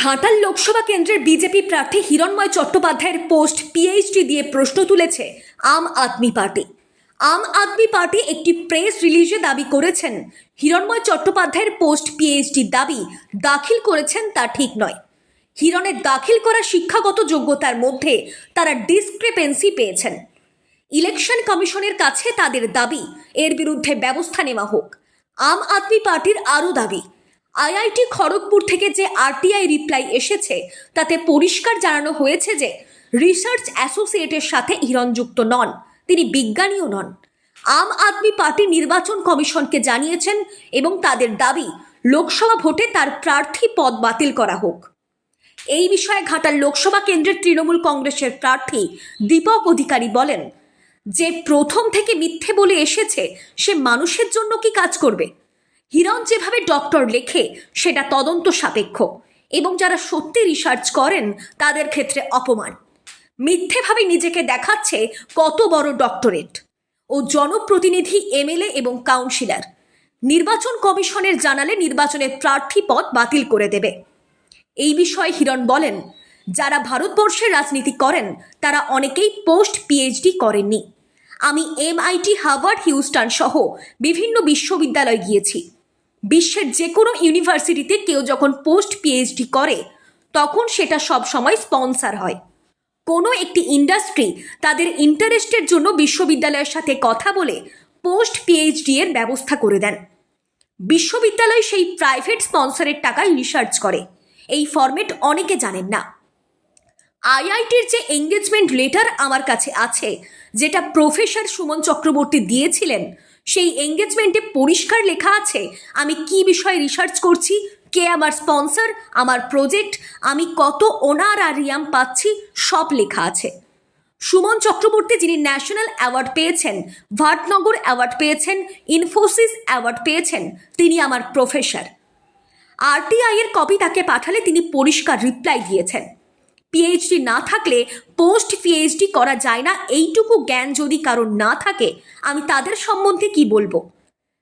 ঘাটাল লোকসভা কেন্দ্রের বিজেপি প্রার্থী হিরণময় চট্টোপাধ্যায়ের পোস্ট পিএইচডি দিয়ে প্রশ্ন তুলেছে আম আদমি পার্টি। আম আদমি পার্টি একটি প্রেস রিলিজে দাবি করেছেন। হিরণময় চট্টোপাধ্যায়ের পোস্ট পিএইচডি দাবি দাখিল করেছেন তা ঠিক নয়। হিরণের দাখিল করা শিক্ষাগত যোগ্যতার মধ্যে তারা ডিসক্রিপেন্সি পেয়েছেন। ইলেকশন কমিশনের কাছে তাদের দাবি, এর বিরুদ্ধে ব্যবস্থা নেওয়া হোক। আম আদমি পার্টির আরও দাবি আইআইটি খড়গপুর থেকে যে আরটিআই রিপ্লাই এসেছে, তাতে পরিষ্কার জানানো হয়েছে যে রিসার্চ অ্যাসোসিয়েটের সাথে হিরণ যুক্ত নন, তিনি বিজ্ঞানীও নন। আম আদমি পার্টি নির্বাচন কমিশনকে জানিয়েছেন এবং তাদের দাবি, লোকসভা ভোটে তার প্রার্থী পদ বাতিল করা হোক। এই বিষয়ে ঘাটাল লোকসভা কেন্দ্রের তৃণমূল কংগ্রেসের প্রার্থী দীপক অধিকারী বলেন, যে প্রথম থেকে মিথ্যে বলে এসেছে, সে মানুষের জন্য কি কাজ করবে? হিরণ যেভাবে ডক্টর লেখে, সেটা তদন্ত সাপেক্ষ। এবং যারা সত্যি রিসার্চ করেন, তাদের ক্ষেত্রে অপমান। মিথ্যেভাবে নিজেকে দেখাচ্ছে কত বড় ডক্টরেট ও জনপ্রতিনিধি, এমএলএ এবং কাউন্সিলর নির্বাচন কমিশনের জানালে নির্বাচনের প্রার্থী পদ বাতিল করে দেবে। এই বিষয়ে হিরণ বলেন, যারা ভারতবর্ষে রাজনীতি করেন, তারা অনেকেই পোস্ট পিএইচডি করেননি। আমি এমআইটি হার্ভার্ড হিউস্টন সহ বিভিন্ন বিশ্ববিদ্যালয় গিয়েছি। বিশ্বের যে কোনো ইউনিভার্সিটিতে কেউ যখন পোস্ট পিএইচডি করে, তখন সেটা সব সময় স্পন্সার হয়। কোনো একটি ইন্ডাস্ট্রি তাদের ইন্টারেস্টের জন্য বিশ্ববিদ্যালয়ের সাথে কথা বলে পোস্ট পিএইচডি এর ব্যবস্থা করে দেন। বিশ্ববিদ্যালয় সেই প্রাইভেট স্পন্সরের টাকায় রিসার্চ করে। এই ফরম্যাট অনেকে জানেন না। আইআইটির যে এঙ্গেজমেন্ট লেটার আমার কাছে আছে, যেটা প্রফেসর সুমন চক্রবর্তী দিয়েছিলেন সেই এঙ্গেজমেন্টে পরিষ্কার লেখা আছে, আমি কি বিষয়ে রিসার্চ করছি, কে আমার স্পন্সর আমার প্রজেক্ট আমি কত ওনার আর রিয়াম পাচ্ছি, সব লেখা আছে। সুমন চক্রবর্তী যিনি ন্যাশনাল অ্যাওয়ার্ড পেয়েছেন, ভাটনগর অ্যাওয়ার্ড পেয়েছেন ইনফোসিস অ্যাওয়ার্ড পেয়েছেন, তিনি আমার প্রফেসর আরটিআই এর কপি তাকে পাঠালে তিনি পরিষ্কার রিপ্লাই দিয়েছেন। পিএইচডি না থাকলে পোস্ট পিএইচডি করা যায় না। এইটুকু জ্ঞান যদি কারোর না থাকে, আমি তাদের সম্বন্ধে কি বলব?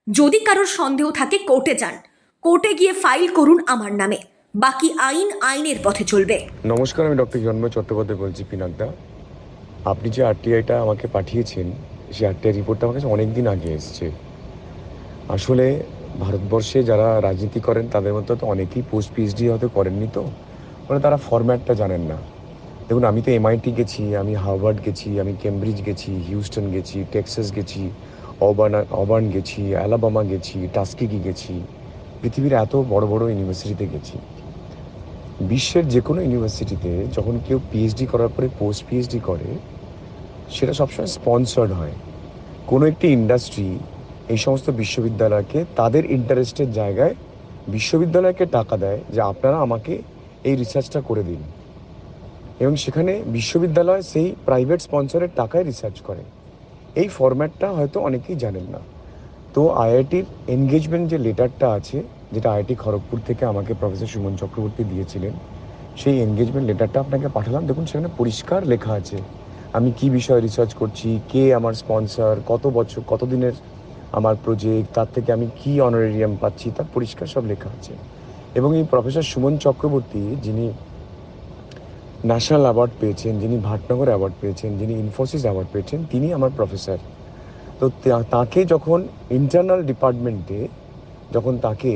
যদি কারোর সন্দেহ থাকে, কোর্টে যান। কোর্টে গিয়ে ফাইল করুন আমার নামে। বাকি আইন আইনের পথে চলবে। নমস্কার, আমি ডক্টর জন্ময় চট্টোপাধ্যায় বলছি পিনাকদা। আপনি যে আরটিআইটা আমাকে পাঠিয়েছেন, সেই আরটিআই রিপোর্টটা আমার কাছে অনেক দিন আগে এসছে। আসলে ভারতবর্ষে যারা রাজনীতি করেন, তাদের মধ্যে তো অনেকেই পোস্ট পিএইচডি হয়তো করেননি তো। মানে তারা ফরম্যাটটা জানেন না। দেখুন, আমি তো এমআইটি গেছি, আমি হার্ভার্ড গেছি, আমি কেমব্রিজ গেছি, হিউস্টন গেছি, টেক্সাস গেছি, অবার্ন অবার্ন গেছি, অ্যালাবামা গেছি, টাস্কিকি গেছি, পৃথিবীর এত বড় বড় ইউনিভার্সিটিতে গেছি। বিশ্বের যে কোনো ইউনিভার্সিটিতে যখন কেউ পিএইচডি করার পরে পোস্ট পিএইচডি করে, সেটা সবসময় স্পন্সর্ড হয়। কোনো একটি ইন্ডাস্ট্রি এই সমস্ত বিশ্ববিদ্যালয়কে তাদের ইন্টারেস্টের জায়গায় বিশ্ববিদ্যালয়কে টাকা দেয় যে আপনারা আমাকে এই রিসার্চটা করে দিন। এবং সেখানে বিশ্ববিদ্যালয় সেই প্রাইভেট স্পন্সরের টাকায় রিসার্চ করে। এই ফরম্যাটটা হয়তো অনেকেই জানেন না। তো আইআইটির এনগেজমেন্ট যে লেটারটা আছে, যেটা আইআইটি খড়গপুর থেকে আমাকে প্রফেসর সুমন চক্রবর্তী দিয়েছিলেন, সেই এনগেজমেন্ট লেটারটা আপনাকে পাঠালাম। দেখুন, সেখানে পরিষ্কার লেখা আছে, আমি কি বিষয়ে রিসার্চ করছি, কে আমার স্পন্সর কত বছর, কত দিনের আমার প্রজেক্ট তার থেকে আমি কি অনারেরিয়াম পাচ্ছি, তার পরিষ্কার সব লেখা আছে। এবং এই প্রফেসর সুমন চক্রবর্তী যিনি ন্যাশনাল অ্যাওয়ার্ড পেয়েছেন, যিনি ভাটনগর অ্যাওয়ার্ড পেয়েছেন, যিনি ইনফোসিস অ্যাওয়ার্ড পেয়েছেন, তিনি আমার প্রফেসর। তো তাকে যখন ইন্টারনাল ডিপার্টমেন্টে যখন তাকে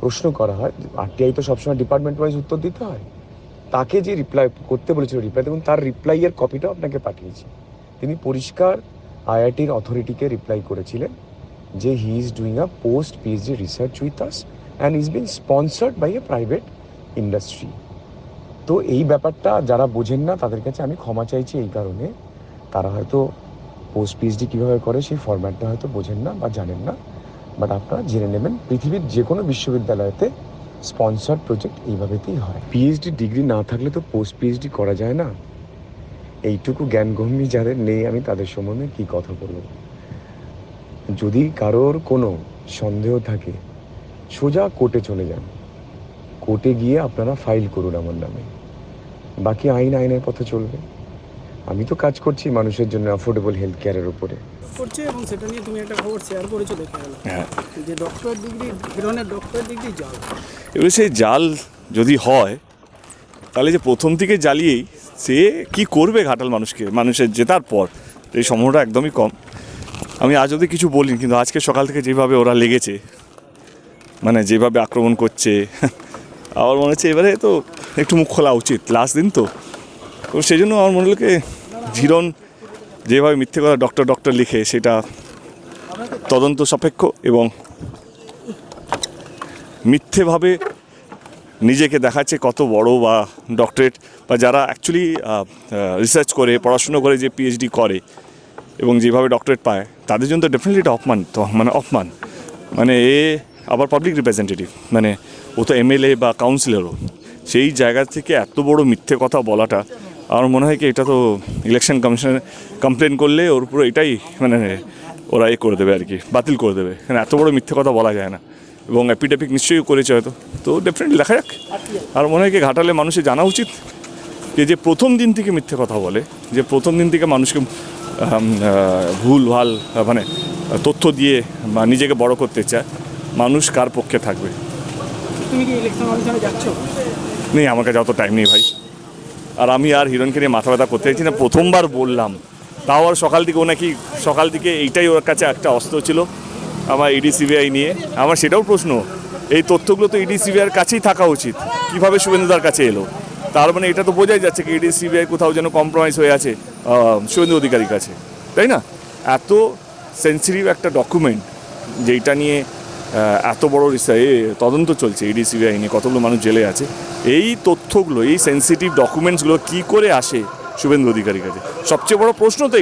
প্রশ্ন করা হয় আরটিআই তো সবসময় ডিপার্টমেন্ট ওয়াইজ উত্তর দিতে হয়। তাকে যে রিপ্লাই করতে বলেছিল রিপ্লাই দেখুন, তার রিপ্লাইয়ের কপিটাও আপনাকে পাঠিয়েছি। তিনি পরিষ্কার আইআইটির অথরিটিকে রিপ্লাই করেছিলেন যে he is doing a post PhD research with us and is been sponsored by a private industry তো এই ব্যাপারটা যারা বোঝেন না, তাদের কাছে আমি ক্ষমা চাইছি এই কারণে। তারা হয়তো পোস্ট পিএইচডি কীভাবে করে সেই ফরম্যাটটা হয়তো বোঝেন না বা জানেন না। বাট আপনারা জেনে নেবেন, পৃথিবীর যে কোনো বিশ্ববিদ্যালয়তে স্পন্সর প্রজেক্ট এইভাবেতেই হয়। পিএইচডি ডিগ্রি না থাকলে তো পোস্ট পিএইচডি করা যায় না। এইটুকু জ্ঞানগম্যী যাদের নেই, আমি তাদের সম্বন্ধে কি কথা বলব? যদি কারোর কোনো সন্দেহ থাকে সোজা কোর্টে চলে যান। কোর্টে গিয়ে আপনারা ফাইল করুন আমার নামে। বাকি আইন আইনের পথে চলবে। আমি তো কাজ করছি মানুষের জন্য অ্যাফোর্ডেবল হেলথ কেয়ারের উপরে। করছে এবং সেটা নিয়ে তুমি একটা খবর শেয়ার করেছ দেখা গেল হ্যাঁ। যে ডক্টর ডিগ্রি হিরণের ডক্টর ডিগ্রি জাল। এবারে সেই জাল যদি হয় তাহলে যে প্রথম থেকে জ্বালিয়েই সে কি করবে ঘাটাল মানুষকে মানুষের জেতার পর? এই সম্ভাবনাটা একদমই কম। আমি আজ অবধি কিছু বলিনি কিন্তু আজকে সকাল থেকে যেভাবে ওরা লেগেছে মানে যেভাবে আক্রমণ করছে, আমার মনে হচ্ছে এবারে তো একটু মুখ খোলা উচিত লাস্ট দিন তো। তো সেই জন্য আমার মনে হলো কি ঝিরন যেভাবে মিথ্যে কথা ডক্টর ডক্টর লিখে সেটা তদন্ত সাপেক্ষ এবং মিথ্যেভাবে নিজেকে দেখাচ্ছে কত বড় বা ডক্টরেট বা যারা অ্যাকচুয়ালি রিসার্চ করে, পড়াশুনো করে, যে পিএইচডি করে এবং যেভাবে ডক্টরেট পায়, তাদের জন্য তো ডেফিনেটলি এটা অপমান, তো মানে অপমান। মানে এ আবার পাবলিক রিপ্রেজেন্টেটিভ মানে ও তো এমএলএ বা কাউন্সিলরও সেই জায়গা থেকে এত বড় মিথ্যে কথা বলাটা, আমার মনে হয় কি এটা তো ইলেকশন কমিশনে কমপ্লেন করলে ওর উপরে এটাই মানে ওরা এ করে দেবে আর কি, বাতিল করে দেবে। কারণ এত বড় মিথ্যে কথা বলা যায় না। এবং অ্যাপিডেপিক নিশ্চয়ই করেছে হয়তো। তো ডেফিনেটলি দেখা যাক। আর মনে হয় কি ঘাটালে মানুষের জানা উচিত যে যে প্রথম দিন থেকে মিথ্যে কথা বলে, যে প্রথম দিন থেকে মানুষকে ভুল ভালো মানে তথ্য দিয়ে বা নিজেকে বড় করতে চায়। মানুষ কার পক্ষে থাকবে? নেই আমার কাছে অত টাইম নেই ভাই। আর আমি আর হিরণকে নিয়ে মাথা ব্যথা করতে চাইছি না প্রথমবার বললাম। তাও আর সকাল থেকে ও নাকি সকাল থেকে এইটাই ওর কাছে একটা অস্ত্র ছিল আমার ইডি সিবিআই নিয়ে। আমার সেটাও প্রশ্ন এই তথ্যগুলো তো ইডি সিবিআইয়ের কাছেই থাকা উচিত। কীভাবে শুভেন্দুদার কাছে এলো? তার মানে এটা তো বোঝাই যাচ্ছে কি ইডি সিবিআই কোথাও যেন কম্প্রোমাইজ হয়ে আছে শুভেন্দু অধিকারীর কাছে। তাই না? এত সেন্সিটিভ একটা ডকুমেন্ট যেটা নিয়ে এত বড় এ, তদন্ত চলছে ইডি, সিবিআই নিয়ে, কতগুলো মানুষ জেলে আছে। এই তথ্যগুলো, এই সেন্সিটিভ ডকুমেন্টসগুলো কি করে আসে শুভেন্দু অধিকারীর কাছে? সবচেয়ে বড় প্রশ্ন তো